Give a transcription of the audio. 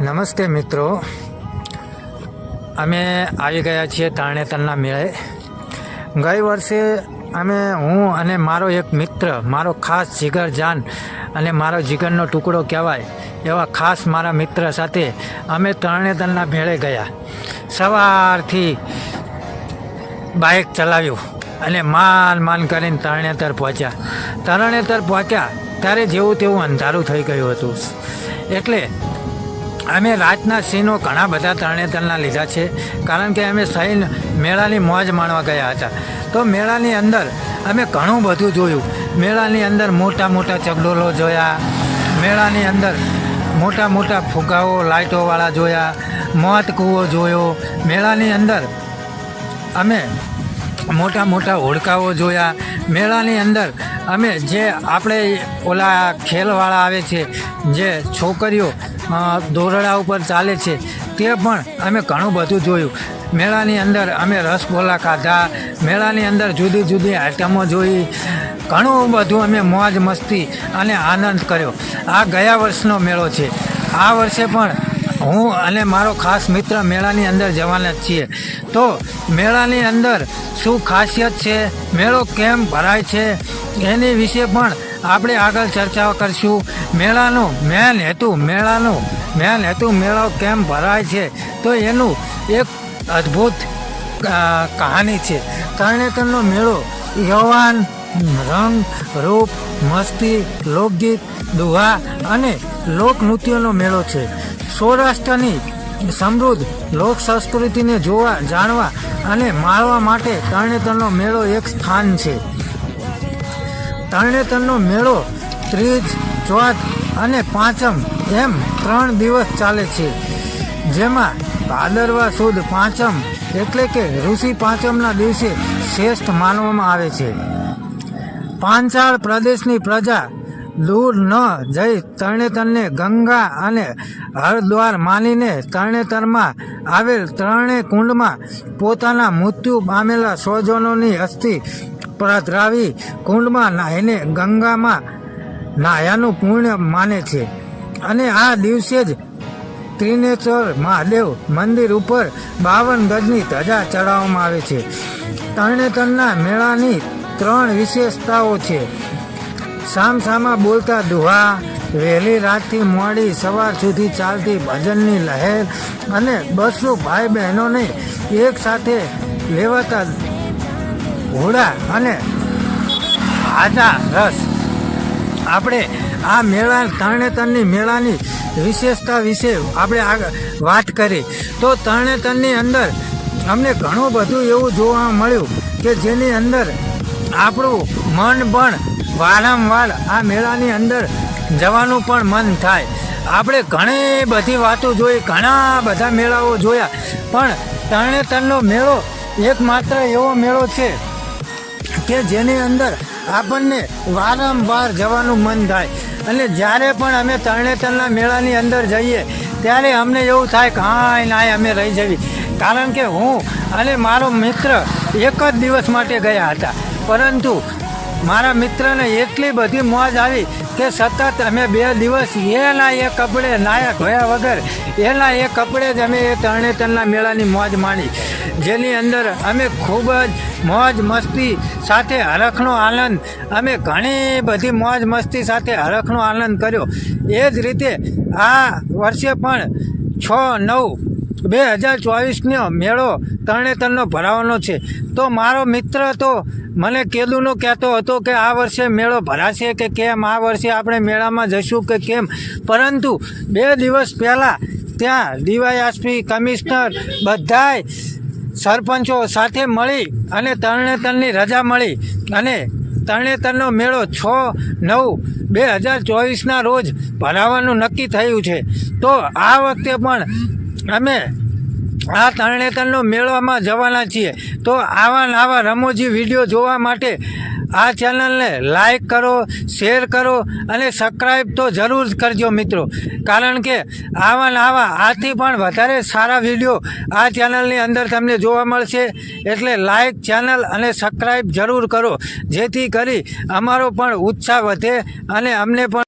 નમસ્તે મિત્રો. અમે આવી ગયા છીએ તરણેતરના મેળે. ગઈ વર્ષે અમે હું અને મારો એક મિત્ર, મારો ખાસ જીગર જાન અને મારો જીગરનો ટુકડો કહેવાય, એવા ખાસ મારા મિત્ર સાથે અમે તરણેતરના મેળે ગયા. સવારથી બાઇક ચલાવ્યું અને માન માન કરીને તરણેતર પહોંચ્યા. તરણેતર પહોંચ્યા ત્યારે જેવું તેવું અંધારું થઈ ગયું હતું. એટલે અમે રાતના સીનો ઘણા બધા તરણેતરના લીધા છે, કારણ કે અમે સહીન મેળાની મોજ માણવા ગયા હતા. તો મેળાની અંદર અમે ઘણું બધું જોયું. મેળાની અંદર મોટા મોટા ચગડોલો જોયા, મેળાની અંદર મોટા મોટા ફુગાઓ લાઇટોવાળા જોયા, મોત કૂવો જોયો. મેળાની અંદર અમે મોટા મોટા હોડકાઓ જોયા. મેળાની અંદર અમે જે આપણે ઓલા ખેલવાળા આવે છે, જે છોકરીઓ દોરડા ઉપર ચાલે છે, તે પણ અમે ઘણું બધું જોયું. મેળાની અંદર અમે રસગોલા ખાધા, મેળાની અંદર જુદી જુદી આઈટમો જોઈ. ઘણું બધું અમે મોજ મસ્તી અને આનંદ કર્યો. આ ગયા વર્ષનો મેળો છે. આ વર્ષે પણ હું અને મારો ખાસ મિત્ર મેળાની અંદર જવાના છીએ. તો મેળાની અંદર શું ખાસિયત છે? મેળો કેમ ભરાય છે? એની વિશે પણ આપણે આગળ ચર્ચા કરશું. મેળાનો મેન હેતુ મેળાનો મેન હેતુ મેળો કેમ ભરાય છે? તો એનું એક અદ્ભુત કહાની છે. તરણેતરનો મેળો યવાન, રંગ, રૂપ, મસ્તી, લોકગીત, દુહા અને લોકનૃત્યનો મેળો છે. સૌરાષ્ટ્રની સમૃદ્ધ લોક સંસ્કૃતિને જોવા, જાણવા અને માણવા માટે તરણેતરનો મેળો એક સ્થાન છે. તરણેતરનો મેળો ત્રીજ, ચોથ અને પાંચમ એમ ત્રણ દિવસ ચાલે છે. જેમાં ભાદરવા સુદ પાંચમ એટલે કે ઋષિ પાંચમના દિવસે શ્રેષ્ઠ માનવામાં આવે છે. પાંચાળ પ્રદેશની પ્રજા દૂર ન જઈ તરણેતરને ગંગા અને હરદ્વાર માનીને તરણેતરમાં આવેલ ત્રણે કુંડમાં પોતાના મૃત્યુ પામેલા સ્વજનોની અસ્થિ પ્રધરાવી કુંડમાં નાહીને ગંગામાં નાહ્યાનું પુણ્ય માને છે. અને આ દિવસે જ ત્રિનેશ્વર મહાદેવ મંદિર ઉપર બાવન ગજની ધજા ચડાવવામાં આવે છે. તરણેતરના મેળાની ત્રણ વિશેષતાઓ છે. સામસામા બોલતા દુહા, વહેલી રાતથી મોડી સવાર સુધી ચાલતી ભજનની લહેર અને બસો ભાઈ બહેનોને એક સાથે લેવાતા ઘોડા અને આજા રસ. આપણે આ મેળા તરણેતરની મેળાની વિશેષતા વિશે આપણે વાત કરી. તો તરણેતરની અંદર અમને ઘણું બધું એવું જોવા મળ્યું કે જેની અંદર આપણું મન પણ વારંવાર આ મેળાની અંદર જવાનું પણ મન થાય. આપણે ઘણી બધી વાતો જોઈ, ઘણા બધા મેળાઓ જોયા. પણ તરણેતરનો મેળો એકમાત્ર એવો મેળો છે કે જેની અંદર આપણને વારંવાર જવાનું મન થાય. અને જ્યારે પણ અમે તરણેતરના મેળાની અંદર જઈએ, ત્યારે અમને એવું થાય કે હા ના અમે રહી જવી. કારણ કે હું અને મારો મિત્ર એક જ દિવસ માટે ગયા હતા. પરંતુ મારા મિત્રને એટલી બધી મોજ આવી કે સતત અમે બે દિવસ એના એ કપડે નાયા ધોયા વગર, એના એ કપડે જ અમે એ તરણેતરના મેળાની મોજ માણી. જેની અંદર અમે ખૂબ જ મોજ મસ્તી સાથે હરખનો આનંદ. અમે ઘણી બધી મોજ મસ્તી સાથે હરખનો આનંદ કર્યો. એ જ રીતે આ વર્ષે પણ છ, નવ, બે હજાર ચોવીસનો મેળો તરણેતરનો ભરાવાનો છે. તો મારો મિત્ર તો મને કેદુનો કહેતો હતો કે આ વર્ષે મેળો ભરાશે કે કેમ? આ વર્ષે આપણે મેળામાં જઈશું કે કેમ? પરંતુ બે દિવસ પહેલાં ત્યાં ડીવાયએસપી કમિશનર બધાય સરપંચો સાથે મળી અને તરણેતરની રજા મળી અને તરણેતરનો મેળો છ, નવ, બે હજાર ચોવીસના રોજ ભરાવાનું નક્કી થયું છે. તો આ વખતે પણ અમે આ તરણેતરનો મેળામાં જવાના છીએ. તો આવા નવા રમોજી વીડિયો જોવા માટે આ ચેનલને લાઈક કરો શેર કરો અને સબસ્ક્રાઈબ તો જરૂર કરજો મિત્રો. કારણ કે આવા ને આવા આથી પણ વધારે સારા વીડિયો આ ચેનલની અંદર તમને જોવા મળશે. એટલે લાઈક ચેનલ અને સબસ્ક્રાઈબ જરૂર કરો. જેથી કરી અમારો પણ ઉત્સાહ વધે અને અમને પણ